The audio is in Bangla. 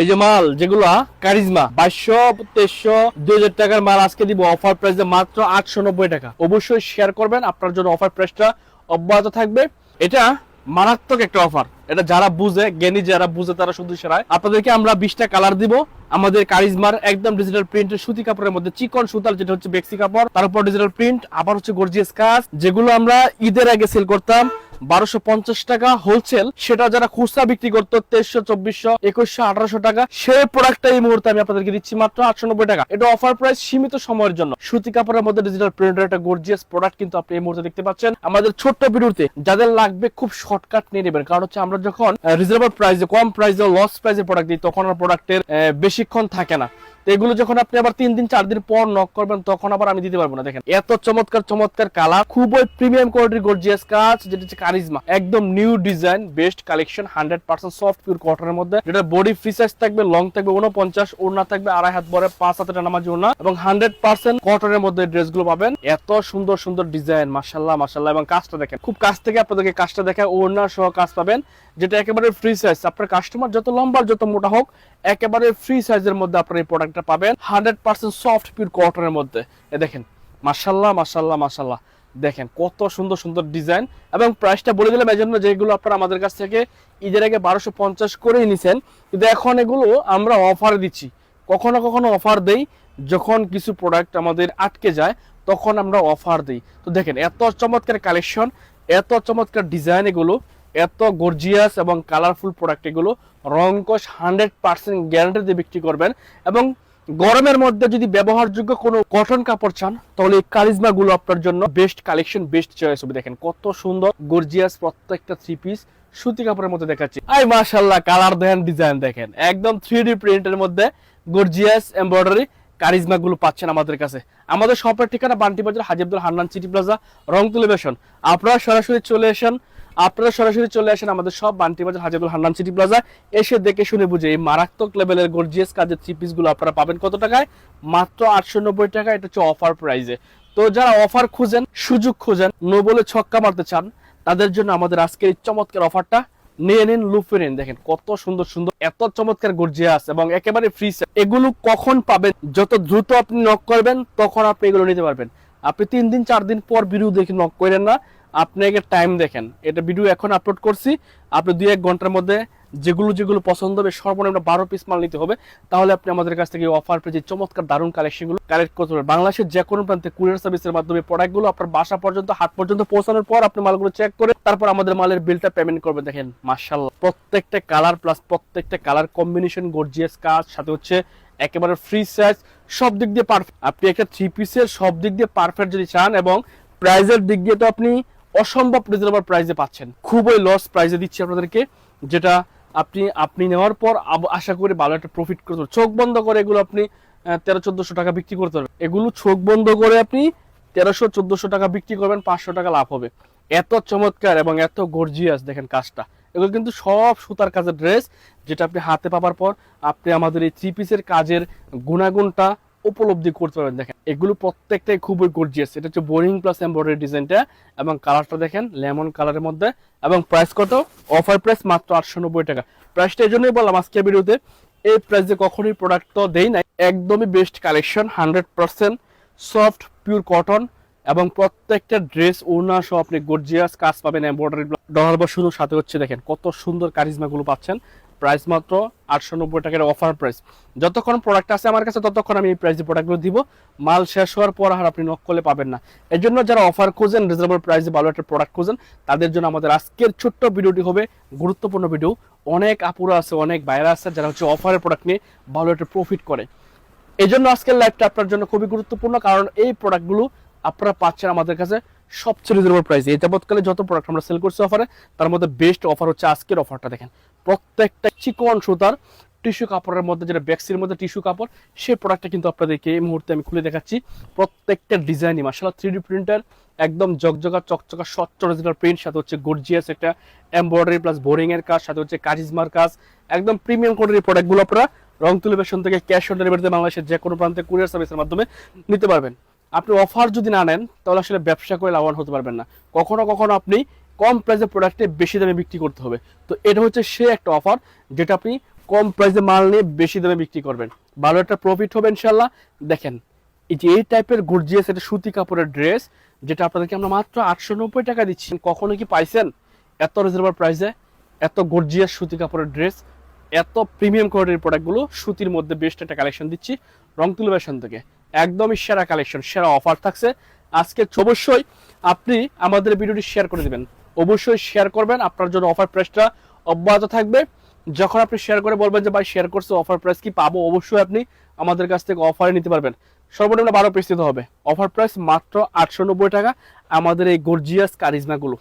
এই যে মাল যেগুলা, কারিজমা, বাইশশো, তেইশশো, দুই হাজার টাকার মাল আজকে দিব। অফার প্রাইসে মাত্র আটশো নব্বই টাকা। অবশ্যই শেয়ার করবেন, আপনার জন্য অফার প্রাইসটা অব্যাহত থাকবে। এটা মারাত্মক একটা অফার এটা যারা বুঝে, জ্ঞানী যারা বুঝে, তারা শুধু সেরায়। আপনাদেরকে আমরা বিশটা কালার দিব। আমাদের কারিজমার একদম ডিজিটাল প্রিন্টের সুতি কাপড়ের মধ্যে চিকন সুতার, যেটা হচ্ছে বেক্সি কাপড়। তার উপর ডিজিটাল প্রিন্ট আবার হচ্ছে গর্জিয়াস কাজ, যেগুলো আমরা ঈদের আগে সেল করতাম। বারোশো পঞ্চাশ টাকা হোলসেল সেটা যারা খুচরা বিক্রি করতো, তেইশশো, চব্বিশশো, একুশশো, আঠারোশো টাকা, সেই প্রোডাক্টটা এই মুহূর্তে আমি আপনাদেরকে দিচ্ছি মাত্র আটশো নব্বই টাকা। এটা অফার প্রাইস সীমিত সময়ের জন্য। সুতি কাপড়ের মধ্যে ডিজিটাল প্রিন্টের একটা গর্জিয়াস প্রোডাক্ট কিন্তু আপনি এই মুহূর্তে দেখতে পাচ্ছেন। আমাদের ছোট্ট ভিডিওতে যাদের লাগবে খুব শর্টকাট নিয়ে নেবেন, কারণ হচ্ছে আমরা যখন রিজনেবল প্রাইসে কম প্রাইসে লস প্রাইসে প্রোডাক্ট দিই, তখন আর প্রোডাক্টের বেশিক্ষণ থাকে না। এগুলো যখন আপনি আবার তিন দিন, চার দিন পর নক করবেন, তখন আবার আমি দিতে পারব না। দেখেন, এত চমৎকার চমৎকার কালার খুবই প্রিমিয়াম কোয়ালিটির গর্জিয়াস কাজ, যেটা হচ্ছে কারিজমা একদম new design best collection hundred percent soft pure কটনের মধ্যে। যেটা বডি সাইজ থাকবে লং থাকবে উনপঞ্চাশ ওড়না থাকবে, আড়াই হাত বড়, পাঁচ হাতে নামাজি ওড়না। এবং হান্ড্রেড পার্সেন্ট কটনের মধ্যে ড্রেসগুলো পাবেন। এত সুন্দর সুন্দর ডিজাইন মাসাল্লাহ মাসাল্লাহ এবং কাজটা দেখেন, খুব কাছ থেকে আপনাদেরকে কাজটা দেখায়, ওড়না সহ কাজ পাবেন। যেটা একেবারে ফ্রি সাইজ আপনার কাস্টমার যত লম্বা, যত মোটা হোক, একেবারে ফ্রি সাইজের মধ্যে আপনার এই প্রোডাক্টটা পাবেন। হান্ড্রেড পার্সেন্ট সফট পিওর কটনের মধ্যে। এ দেখেন মাসাল্লাহ মাসাল্লাহ মাসাল্লাহ দেখেন, কত সুন্দর সুন্দর ডিজাইন এবং প্রাইসটা বলে দিলাম এই জন্য যেগুলো আপনারা আমাদের কাছ থেকে ঈদের আগে বারোশো পঞ্চাশ করেই নিছেন, কিন্তু এখন এগুলো আমরা অফার দিচ্ছি। কখনো কখনো অফার দেই, যখন কিছু প্রোডাক্ট আমাদের আটকে যায়, তখন আমরা অফার দিই। তো দেখেন, এত চমৎকার কালেকশন এত চমৎকার ডিজাইন এগুলো। এত গর্জিয়াস এবং কালারফুল প্রোডাক্ট এগুলো। রংকশ হান্ড্রেড পার্সেন্ট গ্যারান্টি দিয়ে বিক্রি করবেন। এবং গরমের মধ্যে যদি ব্যবহারযোগ্য কোনো কটন কাপড় চান, তাহলে এই কারিজমা গুলো আপনার জন্য বেস্ট কালেকশন বেস্ট চয়েস হবে। দেখেন কত সুন্দর গর্জিয়াস প্রত্যেকটা থ্রি পিস সুতি কাপড়ের মধ্যে দেখাচ্ছি। আই মাশাল্লাহ কালার দেখেন ডিজাইন দেখেন। একদম থ্রি ডি প্রিন্টের মধ্যে গর্জিয়াস এমব্রয়ডারি কারিজমা গুলো পাচ্ছেন আমাদের কাছে। আমাদের শপের ঠিকানা Banti Bazar Hajibul Hannan city plaza Rangtuli fashion আপনারা সরাসরি চলে আসেন আপনারা সরাসরি চলে আসেন আমাদের সব বান্টি বাজার হাজিবুল হান্নান সিটি প্লাজা। এসে দেখে শুনে বুঝে এই মারাত্মক লেভেলের গর্জিয়াস কাজের থ্রি পিসগুলো আপনারা পাবেন। কত টাকায়? মাত্র আটশো নব্বই টাকা। এটা হচ্ছে অফার প্রাইজে তো যারা অফার খুঁজেন, সুযোগ খুঁজেন নো বলে ছক্কা মারতে চান, তাদের জন্য আমাদের আজকের এই চমৎকার অফারটা নিয়ে নিন, লুফে নিন। দেখেন কত সুন্দর সুন্দর, এত চমৎকার গর্জিয়াস এবং একেবারে ফ্রি এগুলো কখন পাবেন? যত দ্রুত আপনি নক করবেন, তখন আপনি এগুলো নিতে পারবেন। আপনি তিন দিন, চার দিন পর ভিডিও দেখে নক করেন না। আপনি আগে টাইম দেখেন। এটা ভিডিও এখন আপলোড করছি। আপনি দুই এক ঘণ্টার মধ্যে যেগুলো যেগুলো পছন্দ হবে, সর্বনিম্ন বারো পিস মাল নিতে হবে। তাহলে আপনি আমাদের কাছ থেকে অফার পেয়ে চমৎকার দারুণ কালেকশনগুলো কালেক্ট করতে পারবেন। বাংলাদেশের যে কোনো প্রান্তে কুরিয়ার সার্ভিসের মাধ্যমে প্রোডাক্টগুলো আপনার বাসা পর্যন্ত হাত পর্যন্ত পৌঁছানোর পর আপনি মালগুলো চেক করে তারপর আমাদের মালের বিলটা পেমেন্ট করবেন। দেখেন মার্শাল্লাহ প্রত্যেকটা কালার প্লাস প্রত্যেকটা কালার কম্বিনেশন গর্জিয়াস কাজ, সাথে হচ্ছে একেবারে ফ্রি সাইজ সব দিক দিয়ে পারফেক্ট আপনি একটা থ্রি পিসের সব দিক দিয়ে পারফেক্ট যদি চান এবং প্রাইজের দিক দিয়ে তো আপনি অসম্ভব রিজনেবল প্রাইসে পাচ্ছেন। খুবই লস প্রাইসে দিচ্ছি আপনাদেরকে, যেটা আপনি আপনি নেওয়ার পর আশা করি ভালো একটা প্রফিট করতে পারবেন চোখ বন্ধ করে এগুলো আপনি তেরো চোদ্দশো টাকা বিক্রি করতে পারবেন এগুলো চোখ বন্ধ করে আপনি তেরোশো চোদ্দশো টাকা বিক্রি করবেন, পাঁচশো টাকা লাভ হবে। এত চমৎকার এবং এত গর্জিয়াস দেখেন কাজটা। এগুলো কিন্তু সব সুতার কাজের ড্রেস যেটা আপনি হাতে পাবার পর আপনি আমাদের এই থ্রি পিসের কাজের গুণাগুণটা উপলব্ধি করতে পারবেন। দেখেন, এগুলো প্রত্যেকটাই খুবই গর্জিয়াস এটা হচ্ছে বোরিং প্লাস এমব্রয়ডারি ডিজাইনটা এবং কালারটা দেখেন লেমন কালারের মধ্যে এবং প্রাইস কত? অফার প্রাইস মাত্র আটশো নব্বই টাকা। প্রাইসটা এই জন্যই বললাম আজকে ভিডিওতে, এই প্রাইসে কখনোই প্রোডাক্ট তো দেই নাই। একদমই best collection hundred percent soft pure cotton এবং প্রত্যেকটা ড্রেস ওড়না সহ আপনি গর্জিয়াস কাজ পাবেন এমব্রয়ডারি ডলার বা শুধু সাথে হচ্ছে দেখেন, কত সুন্দর কারিজমাগুলো পাচ্ছেন। প্রাইস মাত্র আটশো নব্বই টাকার অফার প্রাইস যতক্ষণ প্রোডাক্ট আছে আমার কাছে, ততক্ষণ আমি এই প্রাইসে প্রোডাক্টগুলো দিব। মাল শেষ হওয়ার পর আর আপনি নক করলে পাবেন না। এর জন্য যারা অফার খুঁজেন রিজনেবল প্রাইসে ভালো একটা প্রোডাক্ট খুঁজেন, তাদের জন্য আমাদের আজকের ছোট্ট ভিডিওটি হবে গুরুত্বপূর্ণ ভিডিও অনেক আপুরা আছে, অনেক বাইরে আছে, যারা হচ্ছে অফারের প্রোডাক্ট নিয়ে ভালো একটা প্রফিট করে। এই জন্য আজকের লাইভটা আপনার জন্য খুবই গুরুত্বপূর্ণ, কারণ এই প্রোডাক্টগুলো আপনারা পাচ্ছেন আমাদের কাছে সবচেয়ে রিজনেবল প্রাইসে এই যাবৎকালে যত প্রোডাক্ট আমরা সেল করছি অফারে তার মধ্যে বেস্ট অফার হচ্ছে আজকের অফারটা দেখেন। প্রত্যেকটা চিকন সুতার টিস্যু কাপড়ের মধ্যে, যেটা ব্যাক্সির মধ্যে টিস্যু কাপড় সেই প্রোডাক্টটা কিন্তু আপনাদেরকে এই মুহূর্তে আমি খুলে দেখাচ্ছি। প্রত্যেকটা ডিজাইনই মাসালা থ্রি ডি প্রিন্টার একদম জকজকা চকচকা, স্বচ্ছ অরিজিনাল প্রিন্ট সাথে হচ্ছে গর্জিয়াস একটা এমব্রয়ডারি প্লাস বোরিং এর কাজ, সাথে হচ্ছে কারিজমার কাজ। একদম প্রিমিয়াম কোয়ালিটির প্রোডাক্টগুলো আপনারা রং তুলে তুলিবেশন থেকে ক্যাশ অন ডেলিভারিতে বাংলাদেশের যে কোনো প্রান্তে কুরিয়ার সার্ভিসের মাধ্যমে নিতে পারবেন। আপনি অফার যদি না নেন, তাহলে আসলে ব্যবসা করে লাভবান হতে পারবেন না। কখনো কখনো আপনি কম প্রাইসে প্রোডাক্টে বেশি দামে বিক্রি করতে হবে। তো এটা হচ্ছে সে একটা অফার যেটা আপনি কম প্রাইসে মাল নিয়ে বেশি দামে বিক্রি করবেন। ভালো একটা প্রফিট হবে ইনশাল্লাহ দেখেন, এই যে এই টাইপের গর্জিয়াস একটা সুতি কাপড়ের ড্রেস যেটা আপনাদেরকে আমরা মাত্র আটশো নব্বই টাকা দিচ্ছি। কখনো কি পাইছেন? এত রিজনেবল প্রাইসে এত গর্জিয়াস সুতি কাপড়ের ড্রেস এত প্রিমিয়াম কোয়ালিটির প্রোডাক্টগুলো সুতির মধ্যে বেস্ট একটা কালেকশন দিচ্ছি রংতুল ফ্যাশন থেকে। একদমই সেরা কালেকশন সেরা অফার থাকছে। আজকে অবশ্যই আপনি আমাদের ভিডিওটি শেয়ার করে দিবেন। অবশ্যই শেয়ার করবেন। আপনার জন্য অফার প্রাইসটা অব্যাহত থাকবে। যখন আপনি শেয়ার করে বলবেন যে, ভাই শেয়ার করছে অফার প্রাইস কি পাবো? অবশ্যই আপনি আমাদের কাছ থেকে অফারে নিতে পারবেন। সর্বনিম্ন বারো পিস হবে। অফার প্রাইস মাত্র আটশো নব্বই টাকা। আমাদের এই গর্জিয়াস কারিজমাগুলো